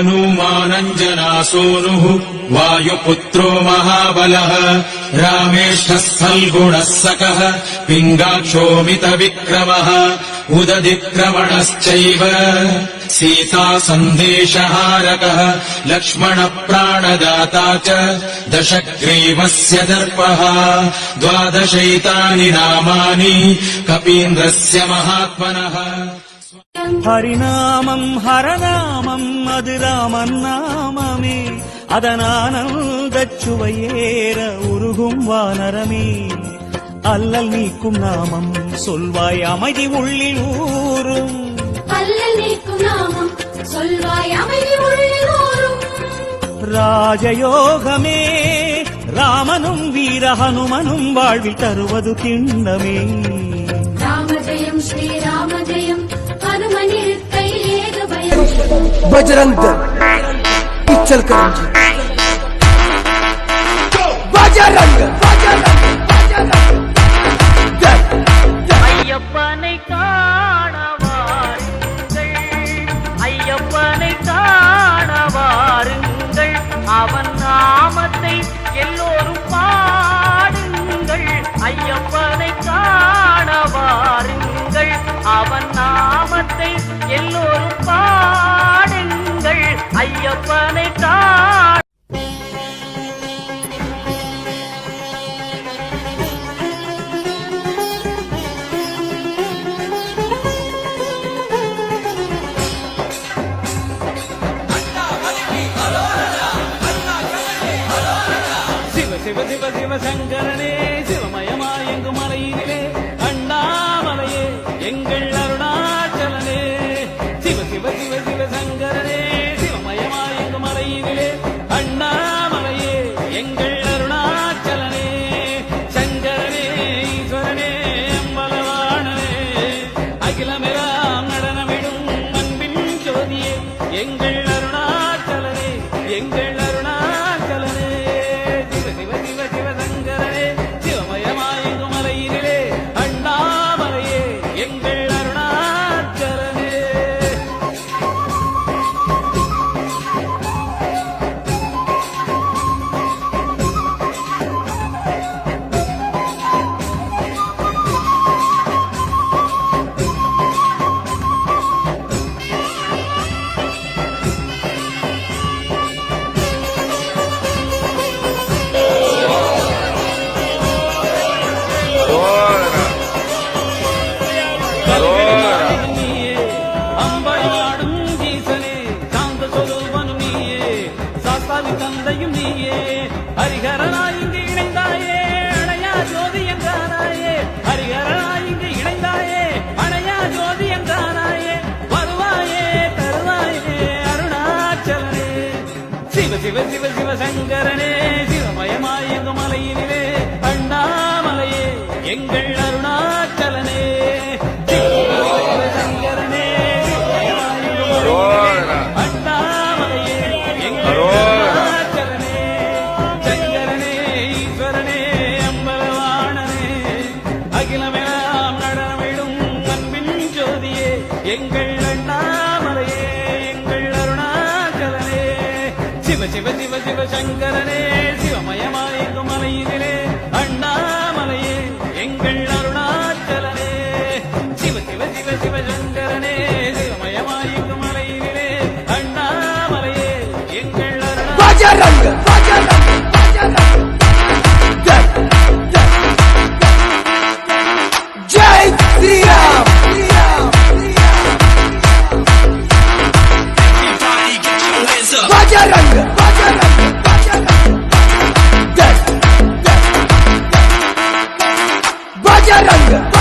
हनूमानञ्जनासूनुः वायुपुत्रो महाबलः रामेष्ठः फल्गुणः सकः पिङ्गाक्षोमितविक्रमः उदधिक्रमणश्चैव सीता सन्देशहारकः लक्ष्मणप्राणदाता च दशग्रीवस्य दर्पः द्वादशैतानि नामानि कपीन्द्रस्य महात्मनः ஹரிநாமம் ஹரநாமம் அது ராமன் நாமமே. அதனானந்தச் சுவையேற உருகும் வானரமே. அல்லல் நீக்கும் நாமம் சொல்வாய் அமைதி உள்ளில் ஊரும் அல்லல் நீக்கும் நாமம் சொல்வாய் அமைதி உள்ளோரும் ராஜயோகமே ராமனும் வீர ஹனுமனும் வாழ்வில் தருவது கிண்ணமே. ராம ஜெயம் ஸ்ரீராம ஜெயம். बजरंग दल इचल करंजी बजरंग बजरंग बजरंग दल ஐயப்பனை காண வாருங்கள் ஐயப்பனை காண வாருங்கள் அவன் நாமத்தை எல்லோரும் பாடுங்கள் ஐயப்பனை சிவ சிவ சிவ சிவ சங்கரனே சிவமயமாய் எங்கு மலையினிலே அண்ணாமலையே எங்கள் அருணாச்சலனே. சிவ சிவ சிவ சிவ சங்கரனே சிவமயமாய் எங்கு மலையினிலே அண்ணாமலையே எங்கள் அருணாச்சலனே. சங்கரனே ஈஸ்வரனே அம்பலவாணனே. அகிலமெல்லாம் நடனமிடும் அன்பின் ஜோதியே எங்கள் அருணாச்சலனே எங்கள் எங்கள் சிவ சிவ சிவ சங்கரனே சிவமயமாய் எங்கு மலையினிலே அண்ணாமலையே எங்கள் அருணாச்சலனே. சிவ அண்ணாமலையே எங்கள் அருணாச்சலனே. சங்கரனே ஈஸ்வரனே அம்பலவாணனே. அகிலமெல்லாம் நடனமிடும் அன்பின் ஜோதியே எங்கள் சிவ சிவ சிவ சிவ சங்கரனே Yeah.